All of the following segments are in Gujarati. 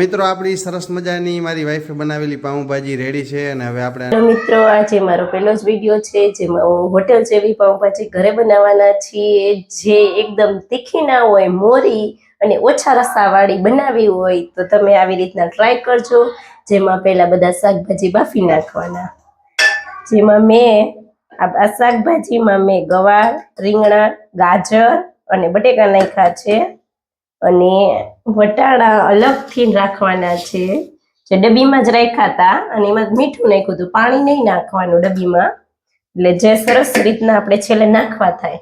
મિત્રો, આપણી સરસ મજાની મારી વાઈફે બનાવેલી પાઉંભાજી રેડી છે અને હવે આપણે મિત્રો, આજે મારો પહેલો જ વીડિયો છે, જેમાં હું હોટેલ જેવી પાઉંભાજી ઘરે બનાવવાના છીએ, જે એકદમ તીખી ના હોય, મોરી અને ઓછા રસાવાળી બનાવી હોય, તો તમે આવી રીતના ટ્રાય કરજો, જેમાં પહેલા બધા શાકભાજી બાફી નાખવાના. જેમાં મેં આ શાકભાજીમાં મેં ગવાર, રીંગણા, ગાજર અને બટેકા નાખ્યા છે. અને વટાણા અલગથી રાખવાના છે. જે ડબ્બીમાં જ રાખ્યા હતા અને એમાં મીઠું નાખ્યું હતું. પાણી નહીં નાખવાનું ડબ્બીમાં. એટલે જે સરસ રીતના આપણે છેલ્લે નાખવા થાય.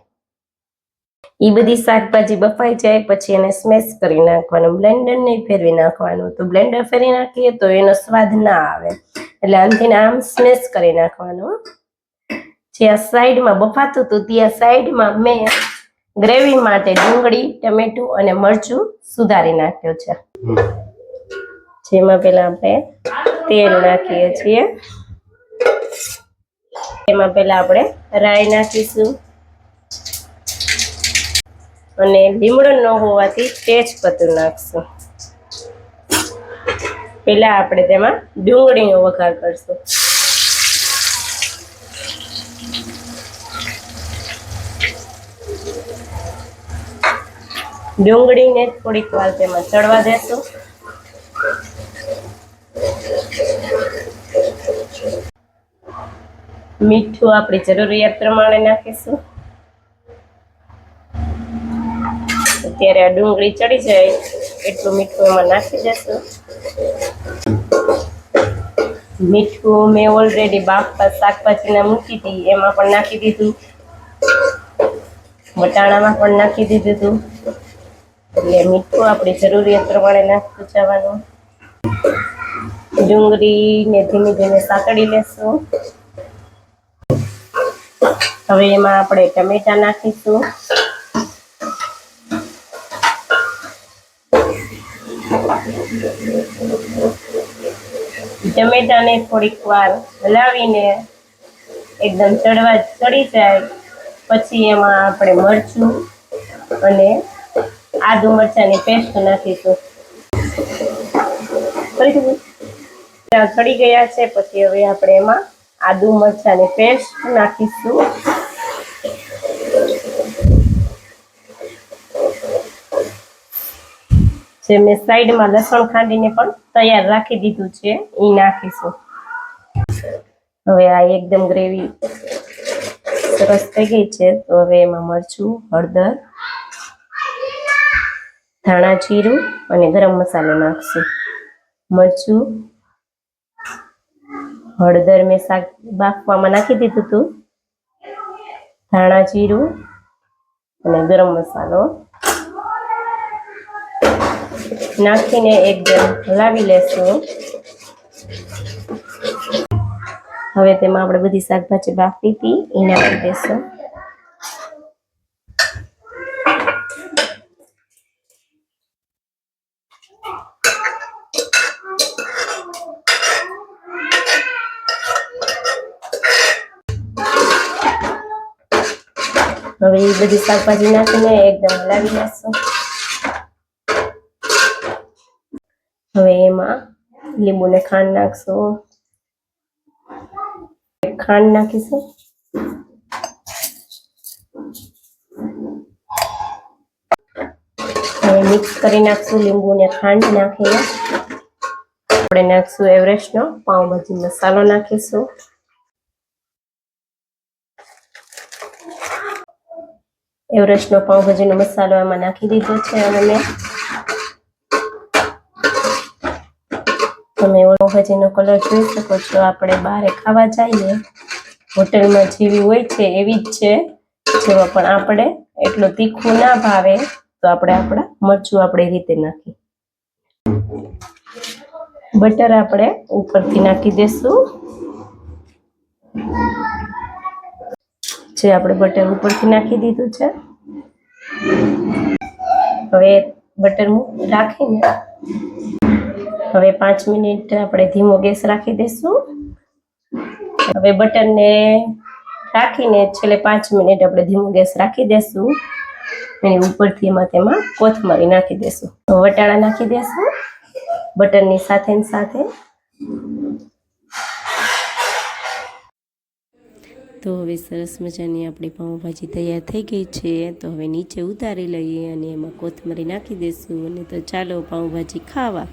એ બધી શાકભાજી બફાઈ જાય પછી એને સ્મેશ કરી નાખવાનું. બ્લેન્ડર નહીં ફેરવી નાખવાનું. તો બ્લેન્ડર ફેરવી નાખીએ તો એનો સ્વાદ ના આવે. એટલે આમથી આમ સ્મેશ કરી નાખવાનું. જ્યાં સાઈડમાં બફાતું હતું ત્યાં સાઈડમાં મેં ગ્રેવી માટે ડુંગળી ટમેટું અને મરચું સુધારી નાખ્યો છે. જેમાં પેલા આપણે તેલ નાખીએ છીએ. એમાં પેલા આપણે રાઈ નાખીશું. અને લીમડો ન હોવાથી તેજપત્તું નાખશું. પેલા આપણે તેમાં ડુંગળીનો વઘાર કરશું. ડુંગળીને થોડીક વાર તેમાં ચડવા દેશું. મીઠું આપણી જરૂરિયાત પ્રમાણે નાખીશું. અત્યારે આ ડુંગળી ચડી જાય, એટલું મીઠું એમાં નાખી દેશું. મીઠું મેં ઓલરેડી બાફતા શાકભાજીના મૂકી હતી એમાં પણ નાખી દીધું. વટાણામાં પણ નાખી દીધું. હતું એટલે મીઠું આપણી જરૂરિયાત પ્રમાણે નાખતું જવાનું. ડુંગળીને ધીમે ધીમે સાંકળી લેશું. હવે એમાં આપણે ટમેટા નાખીશું. ટમેટાને થોડીક વાર હલાવીને એકદમ ચડવા ચડી જાય. પછી એમાં આપણે મરચું અને આદુ મરચાની પેસ્ટ નાખીશું. સડી ગયા છે, પછી હવે આપણે એમાં આદુ મરચાની પેસ્ટ નાખીશું. જે મેં સાઈડમાં લસણ ખાંડીને પણ તૈયાર રાખી દીધું છે એ નાખીશું. હવે આ એકદમ ગ્રેવી સરસ થઈ ગઈ છે, તો હવે એમાં મરચું, હળદર ધાણા જીરું અને ગરમ મસાલો નાખશું. મરચું, હળદર મેં શાક બાફવામાં નાખી દીધું હતું ધાણા જીરું અને ગરમ મસાલો નાખીને એકદમ હલાવી લેશું. હવે તેમાં આપણે બધી શાકભાજી બાફી હતી એ નાખી દેશું હવે એ બધી શાકભાજી નાખીને એકદમ હલાવી નાખશું હવે એમાં લીંબુ ને ખાંડ નાખશું. ખાંડ નાખીશું. મિક્સ કરી નાખશું, લીંબુ ને ખાંડ નાખીને. આપણે નાખશું એવરેસ્ટનો પાઉંભાજી મસાલો નાખીશું. એવરેસ્ટનો પાઉંભાજીનો મસાલો એમાં નાખી દીધો છે અને મેં. તમે પાઉંભાજીનો કલર જોઈ શકો છો, આપણે બહાર ખાવા જઈએ. હોટલમાં જેવી હોય છે એવી જ છે. જેમાં પણ આપણે એટલું તીખું ના ભાવે. તો આપણે આપણા મરચું આપણે રીતે નાખી બટર આપણે ઉપરથી નાખી દેશું. જે આપણે બટર ઉપરથી નાખી દીધું છે. હવે બટર રાખીને હવે પાંચ મિનિટ આપણે ધીમો ગેસ રાખી દઈશું હવે બટરને રાખીને છેલ્લે પાંચ મિનિટ આપણે ધીમો ગેસ રાખી દઈશું એની ઉપરથી એમાં તેમાં કોથમરી નાખી દઈશું વટાણા નાખી દેશું. બટરની સાથે સાથે. તો હવે સરસ મજાની આપણી પાઉંભાજી તૈયાર થઈ ગઈ છે. તો હવે નીચે ઉતારી લઈએ અને એમાં કોથમરી નાખી દઈશું અને તો ચાલો પાઉંભાજી ખાવા.